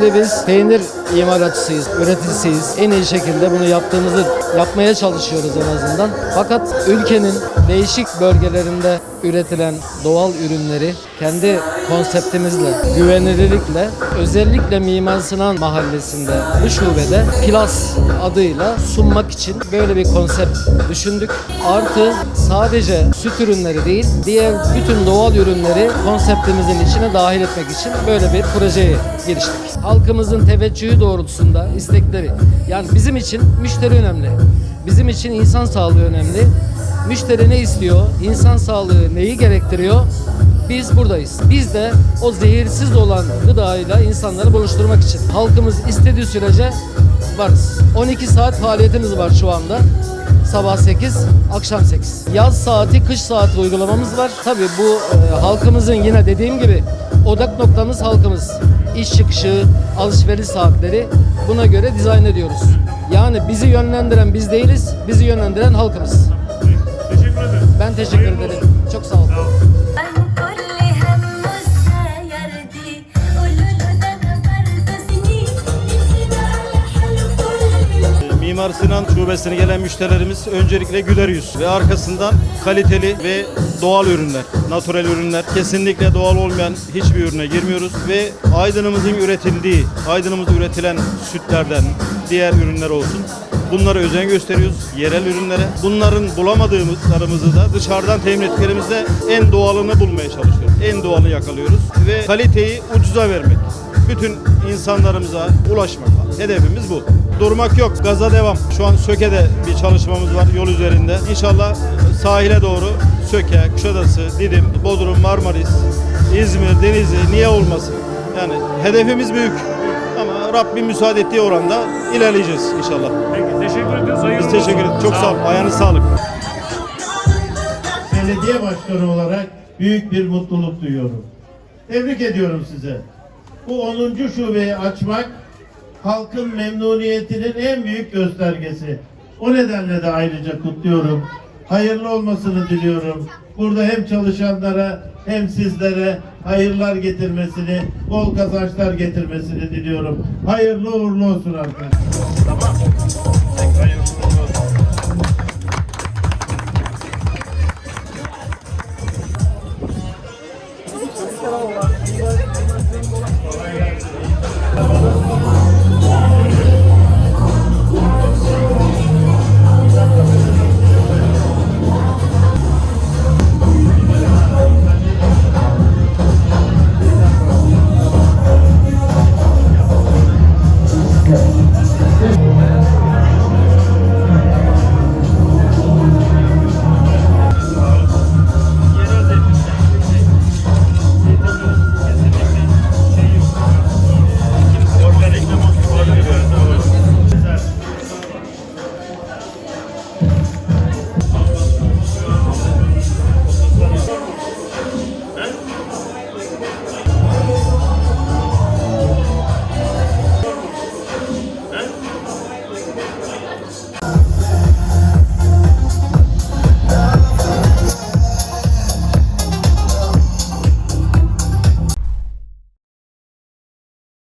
Şimdi biz peynir imalatçısıyız, üreticisiyiz. En iyi şekilde bunu yaptığımızı yapmaya çalışıyoruz en azından. Fakat ülkenin değişik bölgelerinde üretilen doğal ürünleri kendi konseptimizle, güvenilirlikle özellikle Mimar Sinan Mahallesi'nde bu şubede Plus adıyla sunmak için böyle bir konsept düşündük. Artı sadece süt ürünleri değil, diğer bütün doğal ürünleri konseptimizin içine dahil etmek için böyle bir projeyi giriştik. Halkımızın teveccühü doğrultusunda istekleri. Yani bizim için müşteri önemli. Bizim için insan sağlığı önemli. Müşteri ne istiyor? İnsan sağlığı neyi gerektiriyor? Biz buradayız. Biz de o zehirsiz olan gıdayla insanları buluşturmak için halkımız istediği sürece varız. 12 saat faaliyetimiz var şu anda. Sabah 8, akşam 8. Yaz saati, kış saati uygulamamız var. Tabii bu e, halkımızın yine dediğim gibi odak noktamız halkımız. İş çıkışı, alışveriş saatleri buna göre dizayn ediyoruz. Yani bizi yönlendiren biz değiliz, bizi yönlendiren halkımız. Teşekkür ederim. Ben teşekkür Hayırlı ederim. olsun. Çok sağ olun. Sağ olun. Mimar Sinan şubesine gelen müşterilerimiz öncelikle güler yüz ve arkasından kaliteli ve doğal ürünler, natürel ürünler. Kesinlikle doğal olmayan hiçbir ürüne girmiyoruz ve Aydın'ımızın üretildiği, Aydın'ımızda üretilen sütlerden diğer ürünler olsun. Bunlara özen gösteriyoruz, yerel ürünlere. Bunların bulamadığımızlarımızı da dışarıdan temin ettiklerimizde en doğalını bulmaya çalışıyoruz. En doğalını yakalıyoruz ve kaliteyi ucuza vermek. Bütün insanlarımıza ulaşmak. Hedefimiz bu. Durmak yok, gaza devam. Şu an Söke'de bir çalışmamız var yol üzerinde. İnşallah sahile doğru Söke, Kuşadası, Didim, Bodrum, Marmaris, İzmir, Denizli niye olmasın? Yani hedefimiz büyük. Ama Rabbim müsaade ettiği oranda ilerleyeceğiz inşallah. Peki teşekkür ederiz. Hayırlı Biz teşekkür ederiz. Çok sağ olun. Ayağınız sağlık. belediye başkanı olarak büyük bir mutluluk duyuyorum. Tebrik ediyorum size. Bu 10. şubeyi açmak halkın memnuniyetinin en büyük göstergesi. O nedenle de ayrıca kutluyorum. Hayırlı olmasını diliyorum. Burada hem çalışanlara hem sizlere hayırlar getirmesini, bol kazançlar getirmesini diliyorum. Hayırlı uğurlu olsun arkadaşlar. Hayırlı olsun.